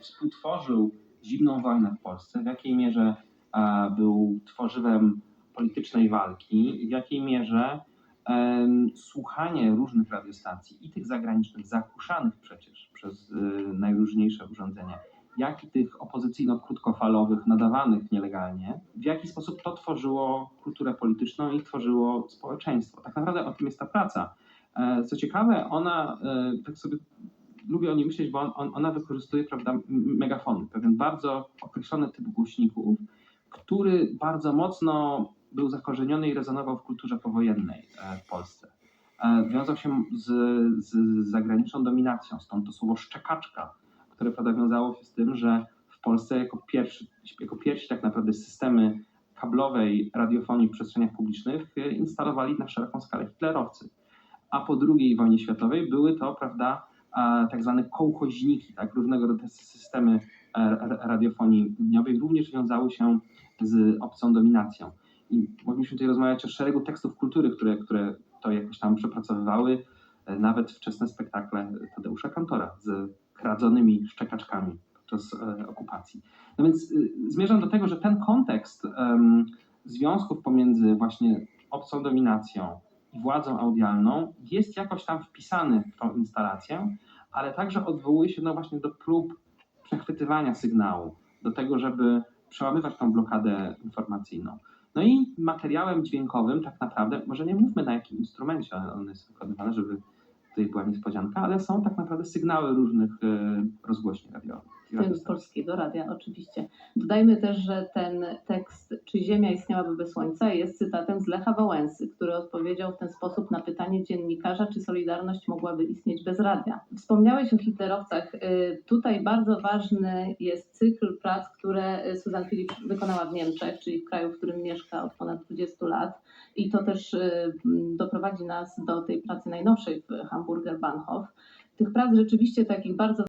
współtworzył zimną wojnę w Polsce, w jakiej mierze e, był tworzywem politycznej walki w jakiej mierze słuchanie różnych radiostacji i tych zagranicznych, zakuszanych przecież przez y, najróżniejsze urządzenia, jak i tych opozycyjno-krótkofalowych, nadawanych nielegalnie, w jaki sposób to tworzyło kulturę polityczną i tworzyło społeczeństwo. Tak naprawdę o tym jest ta praca. E, Co ciekawe, ona, e, tak sobie lubię o niej myśleć, bo on, on, ona wykorzystuje prawda, megafony, pewien bardzo określony typ głośników, który bardzo mocno był zakorzeniony i rezonował w kulturze powojennej e, w Polsce. E, Wiązał się z, z zagraniczną dominacją, stąd to słowo szczekaczka, które prawda, wiązało się z tym, że w Polsce jako pierwszy, jako pierwsi tak naprawdę systemy kablowej radiofonii w przestrzeniach publicznych e, instalowali na szeroką skalę hitlerowcy. A po II wojnie światowej były to, prawda, tak zwane kołchoźniki, tak, różnego rodzaju systemy e, radiofonii liniowej również wiązały się z obcą dominacją. I mogliśmy tutaj rozmawiać o szeregu tekstów kultury, które, które to jakoś tam przepracowywały, e, nawet wczesne spektakle Tadeusza Kantora z kradzonymi szczekaczkami podczas e, okupacji. No więc zmierzam do tego, że ten kontekst em, związków pomiędzy właśnie obcą dominacją władzą audialną jest jakoś tam wpisany w tą instalację, ale także odwołuje się no właśnie do prób przechwytywania sygnału, do tego, żeby przełamywać tą blokadę informacyjną. No i materiałem dźwiękowym tak naprawdę, może nie mówmy na jakim instrumencie on jest wykonywany, żeby tutaj była niespodzianka, ale są tak naprawdę sygnały różnych e, rozgłośni Polskiego Radia oczywiście. Dodajmy też, że ten tekst Czy Ziemia istniałaby bez Słońca jest cytatem z Lecha Wałęsy, który odpowiedział w ten sposób na pytanie dziennikarza, czy Solidarność mogłaby istnieć bez radia. Wspomniałeś o hitlerowcach. Y, Tutaj bardzo ważny jest cykl prac, które Susan Philipp wykonała w Niemczech, czyli w kraju, w którym mieszka od ponad 20 lat. I to też y, doprowadzi nas do tej pracy najnowszej w Hamburger Bahnhof. Tych prac rzeczywiście takich bardzo